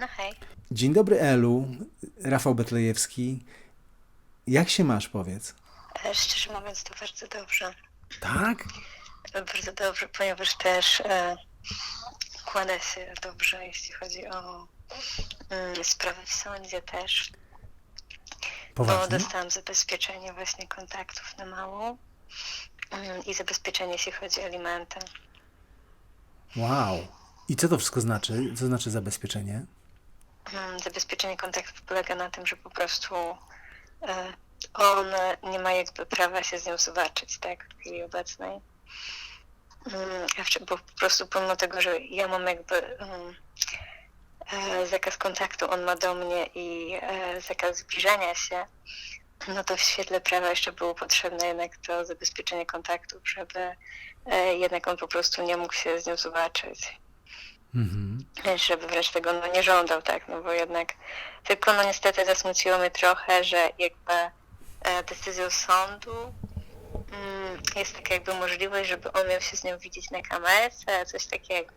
No hej. Dzień dobry Elu, Rafał Betlejewski. Jak się masz, powiedz? E, Szczerze mówiąc, to bardzo dobrze. Tak? E, Bardzo dobrze, ponieważ też e, kładę się dobrze, jeśli chodzi o mm, sprawy w sądzie też. Bo Poważnie? dostałam zabezpieczenie właśnie kontaktów na małą mm, i zabezpieczenie, jeśli chodzi o alimenty. Wow. I co to wszystko znaczy? Co znaczy zabezpieczenie? Mm, Zabezpieczenie kontaktów polega na tym, że po prostu e, on nie ma jakby prawa się z nią zobaczyć, tak, w chwili obecnej. Mm, Bo po prostu pomimo tego, że ja mam jakby mm, e, zakaz kontaktu, on ma do mnie i e, zakaz zbliżania się, no to w świetle prawa jeszcze było potrzebne jednak to zabezpieczenie kontaktów, żeby jednak on po prostu nie mógł się z nią zobaczyć Mhm. żeby wręcz tego no, nie żądał, tak, no bo jednak tylko no niestety zasmuciło mnie trochę, że jakby e, decyzją sądu mm, jest taka jakby możliwość, żeby on miał się z nią widzieć na kamerce, coś takiego.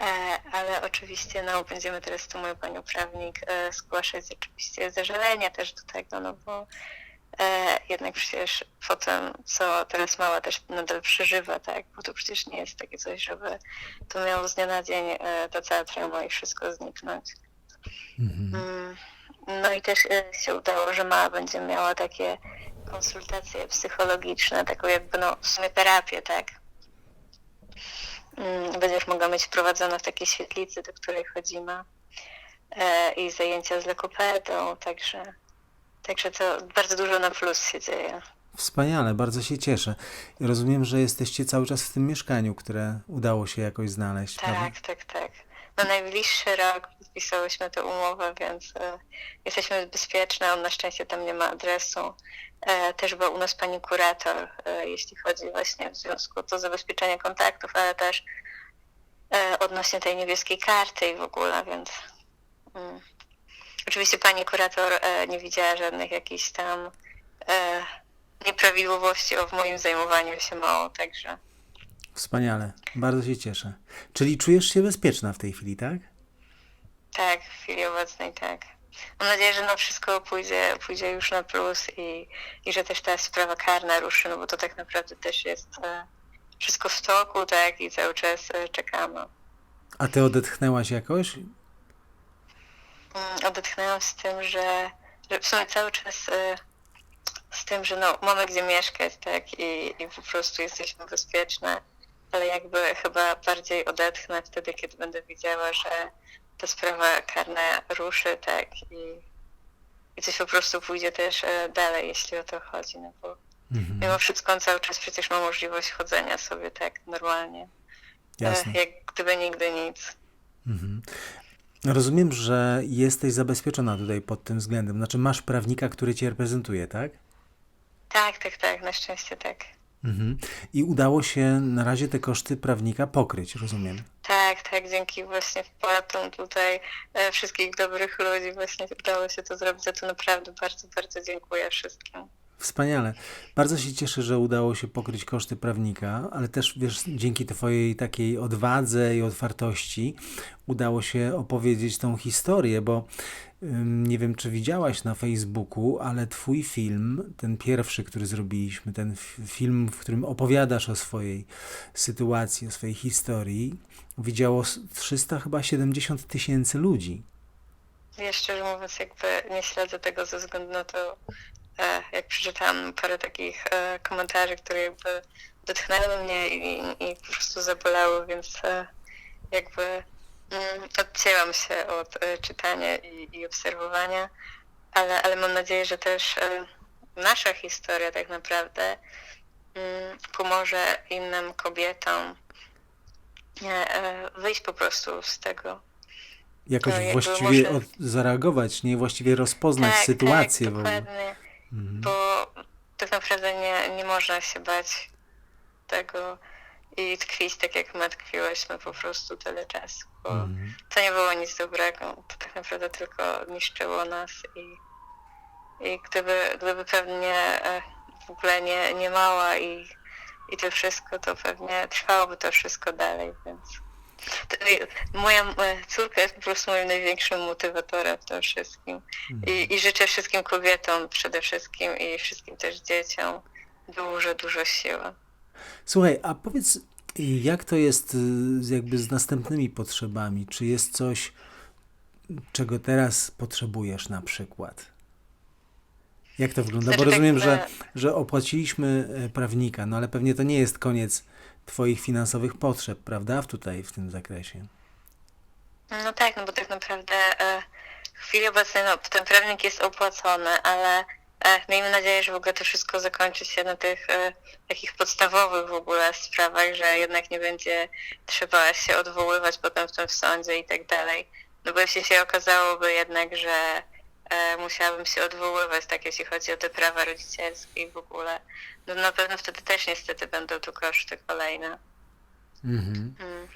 E, ale oczywiście no będziemy teraz tu moją panią prawnik e, zgłaszać oczywiście zażalenia też do tego, no bo jednak przecież po tym, co teraz mała też nadal przeżywa, tak, bo to przecież nie jest takie coś, żeby to miało z dnia na dzień e, ta cała trauma i wszystko zniknąć. Mhm. Mm, No i też e, się udało, że mała będzie miała takie konsultacje psychologiczne, taką jakby no w sumie terapię, tak. Mm, Będziesz mogła być wprowadzona w takiej świetlicy, do której chodzimy e, i zajęcia z lekopedą, także także to bardzo dużo na plus się dzieje. Wspaniale, bardzo się cieszę. Rozumiem, że jesteście cały czas w tym mieszkaniu, które udało się jakoś znaleźć, prawda? Tak, tak, tak. Na najbliższy rok podpisałyśmy tę umowę, więc e, jesteśmy bezpieczne. On na szczęście tam nie ma adresu. E, też była u nas pani kurator, e, jeśli chodzi właśnie w związku to zabezpieczenie kontaktów, ale też e, odnośnie tej niebieskiej karty i w ogóle, więc mm. Oczywiście pani kurator e, nie widziała żadnych jakichś tam e, nieprawidłowości w moim zajmowaniu się mało, także Wspaniale, bardzo się cieszę. Czyli czujesz się bezpieczna w tej chwili, tak? Tak, w chwili obecnej tak. Mam nadzieję, że no wszystko pójdzie, pójdzie już na plus i, i że też ta sprawa karna ruszy, no bo to tak naprawdę też jest e, wszystko w toku, tak, i cały czas czekamy. A ty odetchnęłaś jakoś? Mm, odetchnęłam z tym, że, że w sumie cały czas e, z tym, że no mamy gdzie mieszkać, tak, i, i po prostu jesteśmy bezpieczne, ale jakby chyba bardziej odetchnę wtedy, kiedy będę widziała, że ta sprawa karna ruszy, tak, i, i coś po prostu pójdzie też e, dalej, jeśli o to chodzi, no bo Mhm. mimo wszystko on cały czas przecież ma możliwość chodzenia sobie tak normalnie, Jasne. jak gdyby nigdy nic. Mhm. Rozumiem, że jesteś zabezpieczona tutaj pod tym względem. Znaczy masz prawnika, który cię reprezentuje, tak? Tak, tak, tak, na szczęście tak. Mhm. I udało się na razie te koszty prawnika pokryć, rozumiem. Tak, tak, dzięki właśnie wpłatom tutaj e, wszystkich dobrych ludzi właśnie udało się to zrobić. Za to naprawdę bardzo, bardzo dziękuję wszystkim. Wspaniale. Bardzo się cieszę, że udało się pokryć koszty prawnika, ale też wiesz, dzięki Twojej takiej odwadze i otwartości udało się opowiedzieć tą historię, bo ym, nie wiem, czy widziałaś na Facebooku, ale Twój film, ten pierwszy, który zrobiliśmy, ten film, w którym opowiadasz o swojej sytuacji, o swojej historii, widziało s- 300 chyba 70 tysięcy ludzi. Ja szczerze mówiąc jakby nie śledzę tego ze względu na to, jak przeczytałam parę takich e, komentarzy, które jakby dotknęły mnie i, i po prostu zabolały, więc e, jakby mm, odcięłam się od e, czytania i, i obserwowania, ale, ale mam nadzieję, że też e, nasza historia tak naprawdę mm, pomoże innym kobietom e, e, wyjść po prostu z tego. Jakoś No, właściwie może- zareagować, nie właściwie rozpoznać tak, sytuację tak, w ogóle. dokładnie. Mhm. bo tak naprawdę nie, nie można się bać tego i tkwić tak jak my tkwiłyśmy po prostu tyle czasu, bo Mhm. to nie było nic dobrego, to tak naprawdę tylko niszczyło nas i, i gdyby, gdyby pewnie e, w ogóle nie, nie mała i, i to wszystko, to pewnie trwałoby to wszystko dalej, więc moja córka jest po prostu moim największym motywatorem w tym wszystkim. I, I życzę wszystkim kobietom przede wszystkim i wszystkim też dzieciom dużo, dużo siły. Słuchaj, a powiedz, jak to jest y, jakby z następnymi potrzebami? Czy jest coś, czego teraz potrzebujesz na przykład? Jak to wygląda? Bo Znaczy, tak, rozumiem, że, e, że opłaciliśmy e, prawnika, no ale pewnie to nie jest koniec Twoich finansowych potrzeb, prawda? W tutaj, w tym zakresie. No tak, no bo tak naprawdę e, w chwili obecnej no, ten prawnik jest opłacony, ale miejmy nadzieję, że w ogóle to wszystko zakończy się na tych takich podstawowych w ogóle sprawach, że jednak nie będzie trzeba się odwoływać potem w tym sądzie i tak dalej. No bo jeśli się okazałoby jednak, że musiałabym się odwoływać, tak jeśli chodzi o te prawa rodzicielskie i w ogóle, no na pewno wtedy też niestety będą tu koszty kolejne. Mhm. Mm.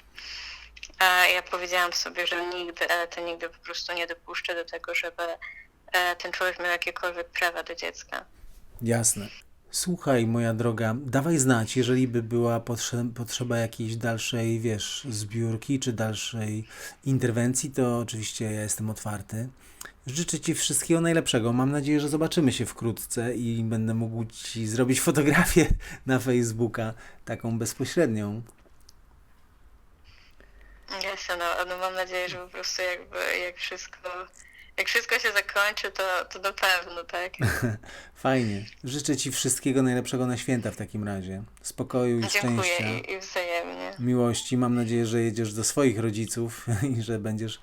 A ja powiedziałam sobie, że nigdy, ale to nigdy po prostu nie dopuszczę do tego, żeby e, ten człowiek miał jakiekolwiek prawa do dziecka. Jasne. Słuchaj, moja droga, dawaj znać, jeżeli by była potrze- potrzeba jakiejś dalszej, wiesz, zbiórki czy dalszej interwencji, to oczywiście ja jestem otwarty. Życzę Ci wszystkiego najlepszego. Mam nadzieję, że zobaczymy się wkrótce i będę mógł Ci zrobić fotografię na Facebooka, taką bezpośrednią. Jasne, no, no mam nadzieję, że po prostu jakby jak wszystko, jak wszystko się zakończy, to, to na pewno, tak? Fajnie. Życzę Ci wszystkiego najlepszego na święta w takim razie. Spokoju i Dziękuję szczęścia. i, i wzajemnie. miłości. Mam nadzieję, że jedziesz do swoich rodziców i że będziesz,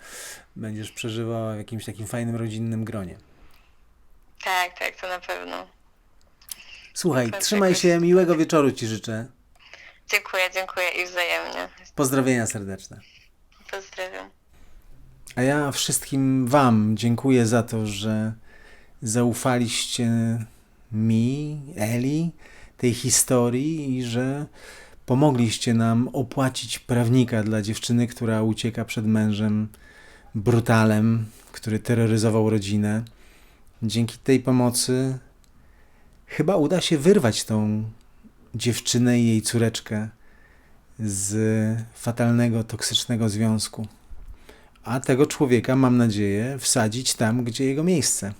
będziesz przeżywała w jakimś takim fajnym rodzinnym gronie. Tak, tak, to na pewno. Słuchaj, Tak, trzymaj jakoś- się, miłego wieczoru Ci życzę. Dziękuję, dziękuję i wzajemnie. Pozdrowienia serdeczne. Pozdrawiam. A ja wszystkim Wam dziękuję za to, że zaufaliście mi, Eli, tej historii i że pomogliście nam opłacić prawnika dla dziewczyny, która ucieka przed mężem brutalem, który terroryzował rodzinę. Dzięki tej pomocy chyba uda się wyrwać tą dziewczynę i jej córeczkę z fatalnego, toksycznego związku a tego człowieka, mam nadzieję, wsadzić tam, gdzie jego miejsce.